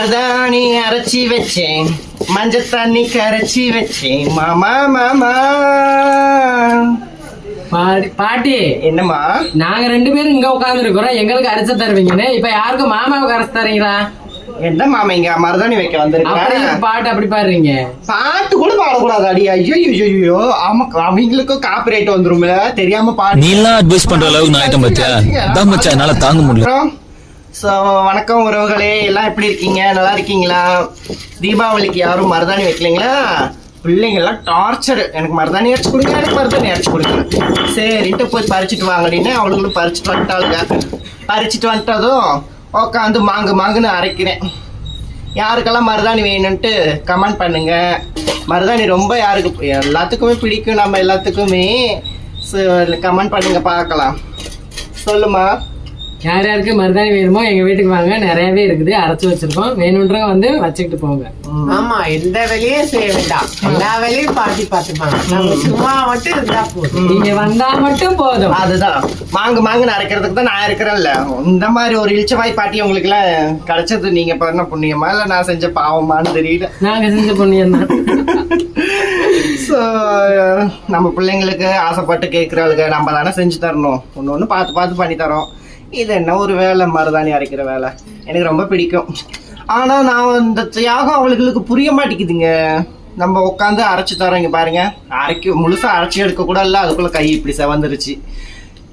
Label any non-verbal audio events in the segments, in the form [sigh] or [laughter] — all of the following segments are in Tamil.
மருதாணி அரைச்சி வச்சேன். மஞ்சள் தண்ணி கரைச்சி வச்சேன். மாமா மாமா. பாடி பாட்டி. என்னம்மா? நாங்க ரெண்டு பேரும் இங்க உட்கார்ந்து இருக்கிறோம் எங்களுக்கு அரைச்சு தருவீங்கன்னு. இப்ப யாருக்கும் மாமாவுக்கு அரைச்சு தரீங்களா? என்ன மாமா இங்க மருதாணி வைக்க அப்படி வந்திருக்கேன் பாட்டு அப்படி பாடுறீங்க. பாட்டு கூட பாடக்கூடாது அடி. ஐயோ ஐயோ ஐயோ ஆமா அவங்களுக்கும் காப்பிரைட் வந்துரும்ல. தெரியாம பாட்டு நீ எல்லாம் அட்வைஸ் பண்ற அளவுக்கு நான் ஆயிட்டேன் பாத்தியா அதான் மச்சான் என்னால தாங்க முடியல. அப்புறம்? ஸோ வணக்கம் உறவுகளே. எல்லாம் எப்படி இருக்கீங்க? நல்லா இருக்கீங்களா? தீபாவளிக்கு யாரும் மருதாணி வைக்கலைங்களா? பிள்ளைங்கெல்லாம் டார்ச்சர் எனக்கு மருதாணி அடிச்சு கொடுங்க எனக்கு மருதாணி அடிச்சு கொடுங்க. சரின்ட்டு போய் பறிச்சுட்டு வாங்கடின்னு அவளுங்களும் பறிச்சுட்டு வந்துட்டாளுங்க. பறிச்சுட்டு வந்துட்டதும் உட்காந்து மாங்கு மாங்குன்னு அரைக்கிறேன். யாருக்கெல்லாம் மருதாணி வேணும்ன்ட்டு கமெண்ட் பண்ணுங்க. மருதாணி ரொம்ப யாருக்கு எல்லாத்துக்குமே பிடிக்கும் நம்ம எல்லாத்துக்குமே. கமெண்ட் பண்ணுங்க பார்க்கலாம். சொல்லுமா யார் யாருக்கு மருதாணி வேணுமோ எங்க வீட்டுக்கு வாங்க. நிறையவே இருக்குது. அரைச்சு வச்சிருக்கோம். வேணுன்றவங்க வந்து வச்சுக்கிட்டு போங்க. ஆமா எந்த வேலையும் செய்ய வேண்டாம். எல்லா வேலையும் பாட்டி பார்த்துப்பாங்க. நம்ம சும்மா மட்டும் இருந்தா போதும். நீங்க வந்தா மட்டும் போதும். அதுதான். மாங்கு மாங்குன்னு அரைக்கிறதுக்கு தான் நான் இருக்கிறேன்ல இந்த மாதிரி ஒரு இழிச்சவாய் பாட்டி உங்களுக்கு எல்லாம் கிடைச்சது நீங்க பண்ண புண்ணியமா? இல்ல நான் செஞ்ச பாவமான்னு தெரியல. நாங்க செஞ்ச புண்ணியம் தான். ஸோ நம்ம பிள்ளைங்களுக்கு ஆசைப்பட்டு கேட்குறாளுங்க நம்ம தானே செஞ்சு தரணும். ஒன்று ஒன்று பார்த்து பார்த்து பண்ணி தரோம். இது என்ன ஒரு வேலை? மருதாணி அரைக்கிற வேலை. எனக்கு ரொம்ப பிடிக்கும். ஆனால் நான் இந்த தியாகம் அவளுங்களுக்கு புரிய மாட்டேங்குதுங்க. நம்ம உட்காந்து அரைச்சி தரோம் இங்க பாருங்க. அரைக்க முழுசா அரைச்சி எடுக்க கூட இல்லை அதுக்குள்ள கை இப்படி செவந்துருச்சு.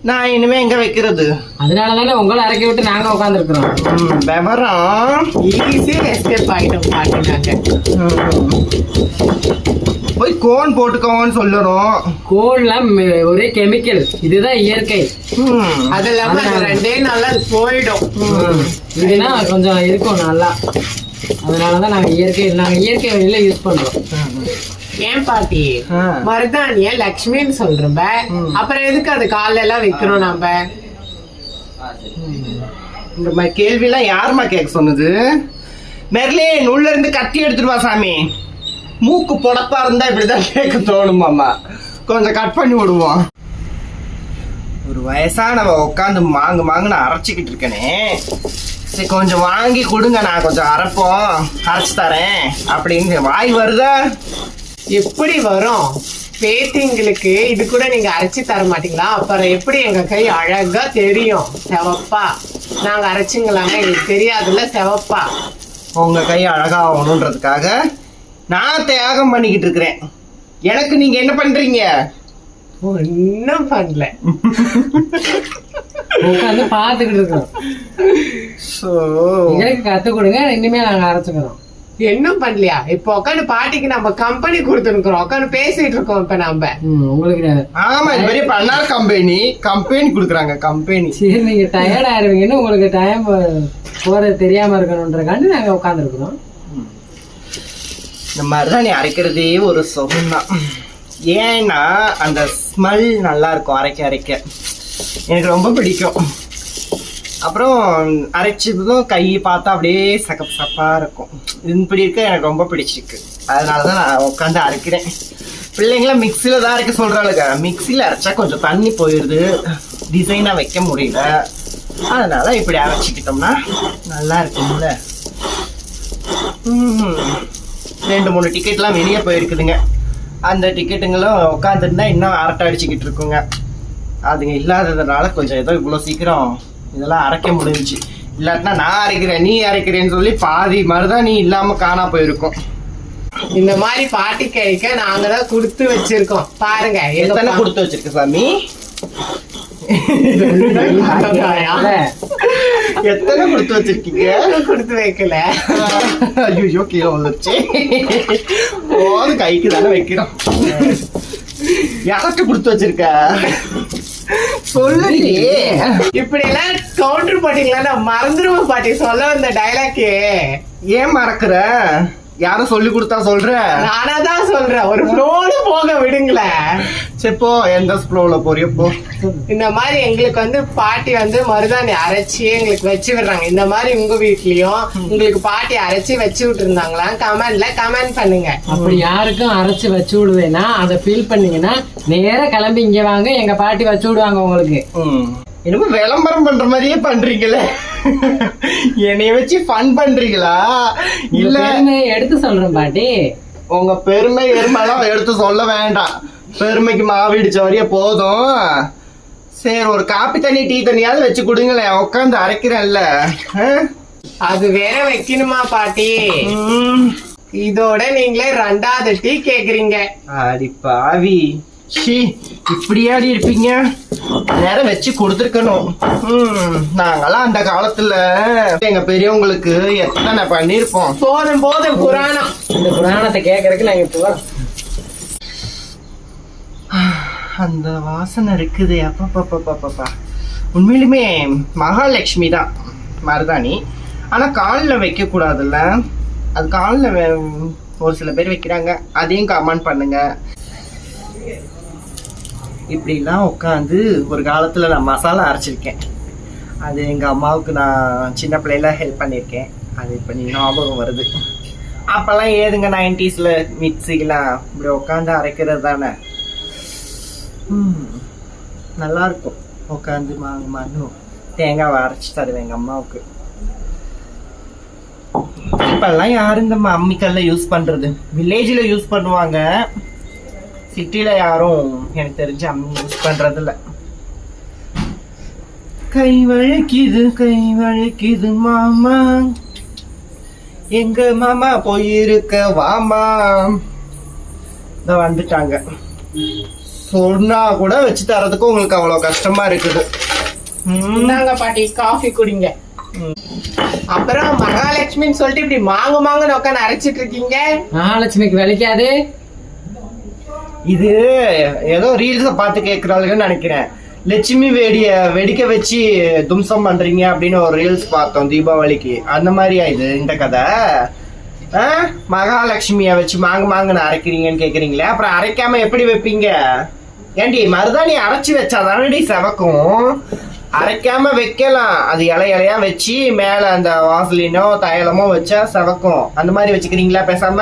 நான் இனிமே எங்க வைக்கிறது? அதனால தானே உங்களை அரைக்க விட்டு நாங்க உட்காந்துருக்கிறோம் விவரம். ஈஸியா எஸ்கேப் ஆயிட்டோம் பாட்டி போய் கோன் போட்டுக்கோங்கன்னு சொல்லணும் கோல்லாம் ஒரே கெமிக்கல் இதுதான் இயற்கை. அது இல்லாம ரெண்டே நாள்ல அது போயிடும். இதுனா கொஞ்சம் இருக்கும் நல்லா. அதனாலதான் நாங்க இயற்கை நாங்க இயற்கை வழியில யூஸ் பண்றோம். ஏன் பாட்டி? ஆ. மருதாணிய லக்ஷ்மின்னு சொல்றோம் அப்புறம் எதுக்கு அது கால்ல எல்லாம் வைக்கிறோம் நம்ம இந்த மாதிரி கேள்விலாம் யாரும்மா கேட்க சொன்னது? மெர்லின் உள்ள இருந்து கத்தி எடுத்துட்டு வா சாமி. மூக்கு புடப்பா இருந்தா இப்படிதான் கேட்க தோணுமாம்மா கொஞ்சம் கட் பண்ணி விடுவோம். ஒரு வயசானவ உட்காந்து மாங்கு மாங்குன்னு அரைச்சிக்கிட்டு இருக்கனே. சரி கொஞ்சம் வாங்கி கொடுங்க நான் கொஞ்சம் அரைப்போம் அரைச்சு தரேன். அப்படின்னு வாய் வருதா? எப்படி வரும்? பேத்திங்களுக்கு இது கூட நீங்க அரைச்சி தர மாட்டீங்களா? அப்புறம் எப்படி எங்க கை அழகா தெரியும்? செவப்பா. நாங்க அரைச்சுங்களாங்க எங்களுக்கு தெரியாதுல்ல செவப்பா. உங்க கை அழகாகணுன்றதுக்காக நான் தியாகம் பண்ணிக்கிட்டு இருக்கிறேன். எனக்கு நீங்க என்ன பண்றீங்க? ஒன்னும் பண்ணல. [laughs] உட்காந்து பாத்துக்கிட்டு இருக்கோம். ஸோ எங்களுக்கு கத்து கொடுங்க இனிமே நாங்க அரைச்சுக்கிறோம். இன்னும் பண்ணலையா? இப்போ உட்காந்து பாட்டிக்கு நம்ம கம்பெனி கொடுத்துருக்கோம் உட்காந்து பேசிட்டு இருக்கோம் இப்ப நம்ம ம், உங்களுக்கு ஆமா இது பெரிய பண்ணார் கம்பெனி கம்பெனி கொடுக்குறாங்க கம்பெனி சரி நீங்க டயர்ட் ஆயிருவீங்கன்னு உங்களுக்கு டைம் போறது தெரியாம இருக்கணுன்றக்காண்டி நாங்க உட்காந்துருக்கிறோம் இந்த மருதாணி அரைக்கிறதே ஒரு சொகுந்தான் ஏன்னா அந்த ஸ்மெல் நல்லா இருக்கும் அரைக்க அரைக்க. எனக்கு ரொம்ப பிடிக்கும். அப்புறம் அரைச்சதும் கை பார்த்தா அப்படியே சகப் சப்பாக இருக்கும். இப்படி இருக்க எனக்கு ரொம்ப பிடிச்சிருக்கு. அதனால தான் நான் உட்காந்து அரைக்கிறேன். பிள்ளைங்களாம் மிக்சியில் தான் அரைக்க சொல்கிறாளுங்க மிக்சியில் அரைச்சா கொஞ்சம் தண்ணி போயிடுது. டிசைனாக வைக்க முடியல. அதனால இப்படி அரைச்சிக்கிட்டோம்னா நல்லா இருக்கும்ல. ம். ரெண்டு மூணு டிக்கெட்லாம் வெளியே போயிருக்குதுங்க. அந்த டிக்கெட்டுங்களும் உட்காந்துருந்தா இன்னும் அரட்டை அடிச்சுக்கிட்டு இருக்குங்க. அதுங்க இல்லாததுனால கொஞ்சம் ஏதோ இவ்வளோ சீக்கிரம் இதெல்லாம் அரைக்க முடிஞ்சுச்சு. இல்லாட்டினா நான் அரைக்கிறேன் நீ அரைக்கிறேன்னு சொல்லி பாதி மருதான் நீ இல்லாமல் காணா போயிருக்கும். இந்த மாதிரி பாட்டி கைக்க நாங்க தான் கொடுத்து வச்சிருக்கோம். பாருங்க எத்தனை கொடுத்து வச்சிருக்க சாமி? [laughs] எத்தனை கொடுத்து வச்சிருக்கீங்க? கொடுத்து வைக்கல. ஐயோ கீழே வந்துருச்சு போது கைக்கு தானே வைக்கிறோம். யார்கிட்ட கொடுத்து வச்சிருக்க? சொல்லுறியே இப்படி எல்லாம் கவுண்டர் பாட்டிங்களா நான் மறந்துடுவோம் பாட்டி சொல்ல வந்த டைலாக்கே ஏன் மறக்குற? யாரும் சொல்லி கொடுத்தா சொல்ற? நானா தான் சொல்றேன். ஒரு ஃப்ளோல போக விடுங்களேன் சரி போ எந்த ஸ்ப்ளோல போறியோ போ. இந்த மாதிரி எங்களுக்கு வந்து பாட்டி வந்து மருதாணி அரைச்சி எங்களுக்கு வச்சு விடுறாங்க. இந்த மாதிரி உங்க வீட்லயும் உங்களுக்கு பாட்டி அரைச்சி வச்சு விட்டுருந்தாங்களா? கமெண்ட்ல கமெண்ட் பண்ணுங்க. அப்படி யாருக்கும் அரைச்சு வச்சு விடுவேன்னா அதை ஃபீல் பண்ணீங்கன்னா நேரா கிளம்பி இங்க வாங்க. எங்க பாட்டி வச்சு விடுவாங்க உங்களுக்கு. என்னமோ விளம்பரம் பண்ற மாதிரியே பண்றீங்களே. என்னைய வச்சு ஃபன் பண்றீங்களா? இல்ல. எடுத்து சொல்றேன் பாட்டி. உங்க பெருமை எருமைலாம் எடுத்து சொல்ல வேண்டாம். பெருமைக்கு மாவிடிச்ச வரைய போதும். சரி ஒரு காப்பி தண்ணி டீ தண்ணியாவது வச்சு கொடுங்களேன். உட்காந்து அரைக்கிறேன்ல? அது வேற வைக்கணுமா பாட்டி. இதோட நீங்களே ரெண்டாவது டீ கேக்குறீங்க. அடி பாவி. ஷீ இப்படியாடி இருப்பீங்க? நேரம் வச்சு கொடுத்துருக்கணும். ம், நாங்கெல்லாம் அந்த காலத்துல எங்க பெரியவங்களுக்கு எத்தனை பண்ணிருப்போம்? போதும் போதும் புராணம். இந்த புராணத்தை கேட்கறதுக்கு நாங்க இப்போ. அந்த வாசனை இருக்குது. அப்பப்பப்பப்பப்பா உண்மையிலுமே மகாலட்சுமி தான். மருதாணி. ஆனா காலில் வைக்க கூடாதுல்ல அது காலில் ஒரு சில பேர் வைக்கிறாங்க. அதையும் கமெண்ட் பண்ணுங்க. இப்படிலாம் உட்காந்து ஒரு காலத்துல நான் மசாலா அரைச்சிருக்கேன். அது எங்க அம்மாவுக்கு நான் சின்ன பிள்ளையில ஹெல்ப் பண்ணியிருக்கேன். அது இப்போ நீ ஞாபகம் வருது. அப்பெல்லாம் ஏதுங்க நைன்டிஸ்ல மிக்சிக்கெல்லாம் இப்படி உட்காந்து அரைக்கிறது தானே? நல்லாயிருக்கும் நல்லா இருக்கும் உட்காந்து மாங்க மாங்கும் தேங்காவை அரைச்சி தருவேன் எங்கள் அம்மாவுக்கு. இப்பெல்லாம் யாரும் இந்த அம்மிக்கல்ல யூஸ் பண்றது? வில்லேஜில் யூஸ் பண்ணுவாங்க. சிட்டியில் யாரும் எனக்கு தெரிஞ்சு அம்மி யூஸ் பண்றது இல்ல கை வழுக்கிது கை வழுக்கிது மாமா. எங்க மாமா போயிருக்க வாமா. இந்த வந்துட்டாங்க. சொன்னா கூட வச்சு தரதுக்கு உங்களுக்கு அவ்வளவு கஷ்டமா இருக்குது. ம். இந்தாங்க பாட்டி காஃபி குடிங்க. அப்புறம் மகாலட்சுமின்னு சொல்லிட்டு இப்படி மாங்கு மாங்குன்னு உட்காந்து அரைச்சிட்டு இருக்கீங்க. மகாலட்சுமிக்கு வலிக்காது. இது ஏதோ ரீல்ஸை பார்த்து கேட்கறாளுங்கன்னு நினைக்கிறேன். லட்சுமி வேடிய வெடிக்க வச்சு தும்சம் பண்றீங்க அப்படின்னு ஒரு ரீல்ஸ் பார்த்தோம் தீபாவளிக்கு. அந்த மாதிரியா இது இந்த கதை? ஆ? வச்சு மாங்க மாங்கன்னு அரைக்கிறீங்கன்னு கேக்குறீங்களே அப்புறம் அரைக்காம எப்படி வைப்பீங்க? ஏண்டி மருதாணி அரைச்சு வச்சா தானடி செவக்கும்? அரைக்காம வைக்கலாம். அது இலை இலையா வச்சு மேல அந்த வாசலினோ தைலமோ வச்சா செவக்கும். அந்த மாதிரி வச்சுக்கிறீங்களா பேசாம?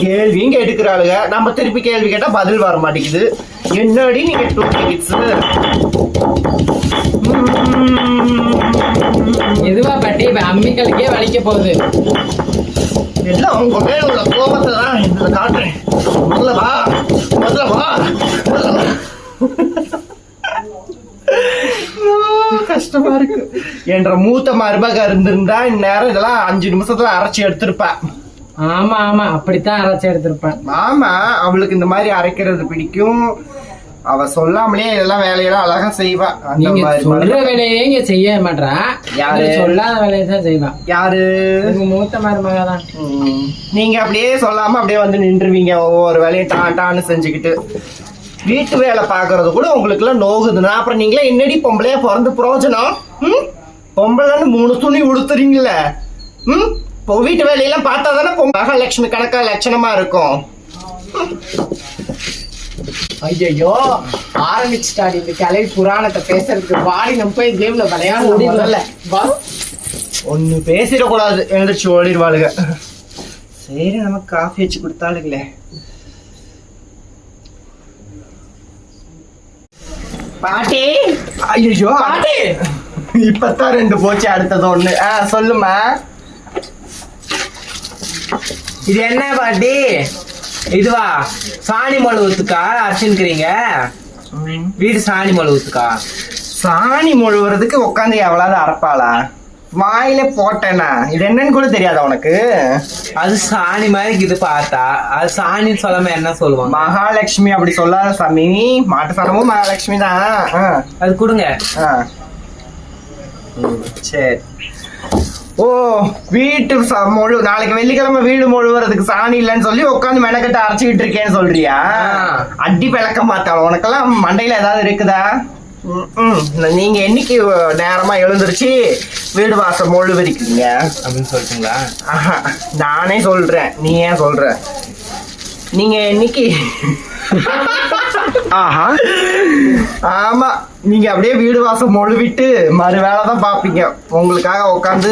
கேள்வியும் கேட்டுக்கிறாளுங்க நம்ம திருப்பி கேள்வி கேட்டா பதில் வர மாட்டேங்குது. என்னடி நீங்க டூ கிட்ஸ் எதுவா பாட்டி? இப்ப அம்மிகளுக்கே வலிக்க போகுது. எல்லாம் உங்க மேல உள்ள கோபத்தை தான் இதுல காட்டுறேன். முதல்ல வா. முதல்ல வா. கஷ்டமா இருக்கு. என்ற மூத்த மருமக இருந்திருந்தா இந்நேரம் இதெல்லாம் அஞ்சு நிமிஷத்துல அரைச்சி எடுத்திருப்பா. ஆமா ஆமா அப்படித்தான் அரைச்சு எடுத்திருப்பேன் ஆமா அவளுக்கு இந்த மாதிரி அரைக்கிறது பிடிக்கும். அவ சொல்லாமலே இதெல்லாம் வேலையெல்லாம் அழகா செய்வா. அந்த நீங்க மாதிரி சொல்ற. வேலையே இங்க செய்ய மாட்டா யாரு? சொல்லாத வேலையை தான் செய்வான் யாரு? மூத்த மருமக தான். நீங்க அப்படியே சொல்லாம அப்படியே வந்து நின்றுவீங்க ஒவ்வொரு வேலையும் டான் டான்னு செஞ்சுக்கிட்டு. வீட்டு வேலை பாக்குறது கூட உங்களுக்கு எல்லாம் நோகுதுன்னா அப்புறம் நீங்களே என்னடி பொம்பளையா பிறந்து பிரயோஜனம்? ம்? பொம்பளைன்னு மூணு துணி உடுத்துறீங்களே? ம்? இப்போ வீட்டு வேலையெல்லாம் பார்த்தா தானே மகாலட்சுமி கணக்கா லட்சணமா இருக்கும். ஐயோ ஆரம்பிச்சுட்டாடி இந்த கலை புராணத்தை பேசுறதுக்கு. வாடி நம்ம போய் கேம்ல முதல்ல. வா. ஒண்ணு பேசிடக்கூடாது. எழுந்திரிச்சு ஓடிடுவாளுங்க சரி நமக்கு காஃபி வச்சு கொடுத்தாளுங்களே பாட்டி. ஐயோ பாட்டி. இப்பதான் ரெண்டு போச்சு அடுத்தது ஒண்ணு. ஆ சொல்லுமா இது என்ன பாட்டி? இதுவா? சாணி மழுவுத்துக்கா அரைச்சுக்கிறீங்க வீடு சாணி மழுவுத்துக்கா சாணி முழுவுறதுக்கு உட்காந்து எவ்வளவு அரைப்பாளா? வாயில போட்டேனா? இது என்னன்னு கூட தெரியாதா உனக்கு? அது சாணி மாதிரி இது பார்த்தா. அது சாணின்னு சொல்லாம என்ன சொல்லுவாங்க? மகாலட்சுமி அப்படி சொல்லாத சாமி. மாட்டு சாணமும் மகாலட்சுமி தான். அது கொடுங்க. ஆ. சரி. ஓ வீட்டு ச- முழு நாளைக்கு வெள்ளிக்கிழமை வீடு முழுவதுக்கு சாணி இல்லைன்னு சொல்லி உட்காந்து மெனக்கட்டு அரைச்சிக்கிட்டு இருக்கேன்னு சொல்றியா. அடி பழக்க மாட்டாள் உனக்கெல்லாம் மண்டையில ஏதாவது இருக்குதா. நீங்க என்னைக்கு நேரமா எழுந்திருச்சு வீடு வாசல் முழு விரிக்கிறீங்க அப்படின்னு சொல்லிட்டுங்களா? ஆஹா, நானே சொல்றேன். நீ ஏன் சொல்ற? நீங்க என்னைக்கு [laughs] ஆஹா. ஆமா நீங்க அப்படியே வீடு வாசம் மொழுவிட்டு மறு வேலை தான் பாப்பீங்க உங்களுக்காக உட்காந்து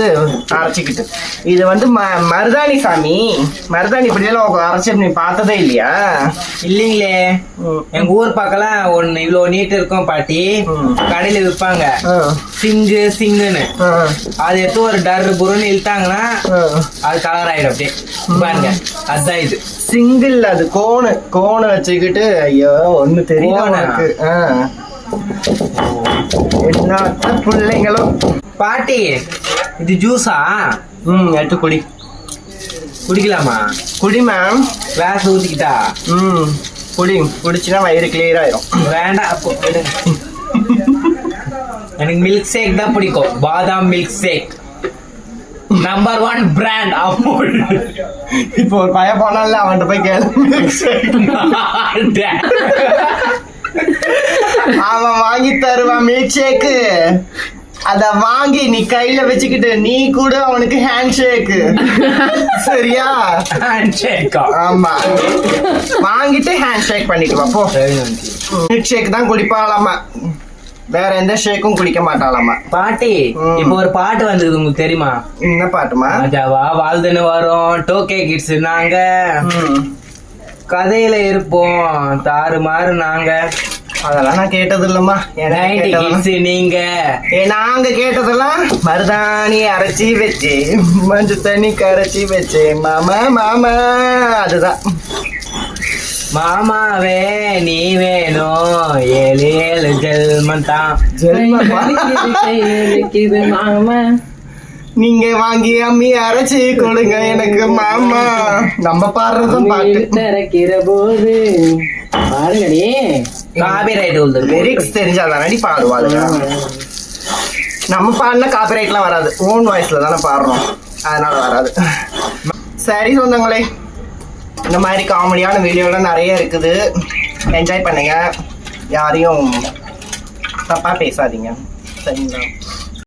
அரைச்சிக்கிட்டு. இது வந்து ம மருதாணி சாமி. மருதாணி இப்படியெல்லாம் அரைச்சி நீ பார்த்ததே இல்லையா? இல்லீங்களே. எங்க ஊர் பக்கம்லாம் ஒண்ணு இவ்வளவு நீட் இருக்கும் பாட்டி. கடையில விற்பாங்க சிங்கு சிங்குன்னு. அது எடுத்து ஒரு டர் புருன்னு இழுத்தாங்கன்னா. அது கலர் ஆயிடும் அப்படியே. பாருங்க. அதுதான் இது. சிங்கிள் அது கோணு கோணு வச்சுக்கிட்டு ஐயோ ஒண்ணு தெரியல. என்னத்த பிள்ளைங்களும் பாட்டி இது ஜூஸா? ம் எடுத்து குடி. குடிக்கலாமா? குடி மேம் கிளாஸ் ஊத்திக்கிட்டா? ம். குடி குடிச்சுன்னா வயிறு கிளியர் ஆயிரும். வேண்டாம் அப்போ. எனக்கு மில்க் ஷேக் தான் பிடிக்கும். Badam milk shake number one brand Amul இப்போ ஒரு பையன் போனால அவன்கிட்ட போய் கேளு. அவன் வாங்கி தருவான் மில்க் ஷேக்கு அத வாங்கி நீ கையில வச்சுக்கிட்டு நீ கூட அவனுக்கு ஹேண்ட் ஷேக்கு சரியா? ஷேக்கா ஆமா. வாங்கிட்டு ஹேண்ட் ஷேக் பண்ணிட்டு வா போ. மில்க் ஷேக் தான் குடிப்பாளாமா. வேற எந்த ஷேக்கும் குடிக்க மாட்டாளாமா. பாட்டி. இப்போ ஒரு பாட்டு வந்தது உங்களுக்கு தெரியுமா? என்ன பாட்டுமா? ராஜாவா வாழ்ந்துன்னு வரும் டோக்கே கிட்ஸ் நாங்க. கதையில இருப்போம் தாறு மாறு நாங்க. அதெல்லாம் நான் கேட்டது இல்லம்மா நீங்க. ஏ நாங்க கேட்டதெல்லாம் மருதாணி அரைச்சி வச்சு மஞ்சு தண்ணி கரைச்சி வச்சு. மாமா மாமா அதுதான். மாமாவே நீ வேணும் ஏழு ஏழு ஜெல்மன் தான். மாமா. நீங்க வாங்கி அம்மி அரைச்சி கொடுங்க எனக்கு மாமா. நம்ம பாடுறதும் பாட்டு. திறக்கிற போது. பாருங்கடி காபி ரைட் உள்ளது லிரிக்ஸ் தெரிஞ்சாதானடி பாடுவாளுங்க. நம்ம பாடின காப்பிரைட்லாம் வராது. ஓன் வாய்ஸ்ல தானே பாடுறோம். அதனால வராது. சரி சொந்தங்களே. இந்த மாதிரி காமெடியான வீடியோலாம் நிறைய இருக்குது. என்ஜாய் பண்ணுங்க. யாரையும் தப்பாக பேசாதீங்க. சரிங்களா?